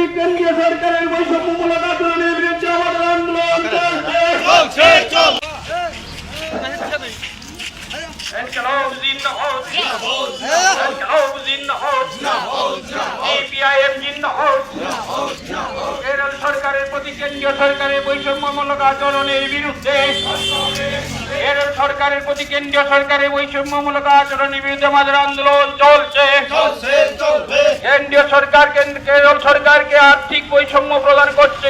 প্রতি কেন্দ্রীয় সরকারের বৈষম্যমূলক আচরণের বিরুদ্ধে আমাদের আন্দোলন সরকারের প্রতি কেন্দ্রীয় সরকারের বৈষম্যমূলক আচরণের বিরুদ্ধে সরকারের প্রতি কেন্দ্রীয় সরকারের বৈষম্যমূলক আচরণের বিরুদ্ধে আমাদের আন্দোলন চলছে। কেন্দ্রীয় সরকার কেন্দ্র- কেন্দ্র সরকারকে আর্থিক বৈষম্য প্রদান করছে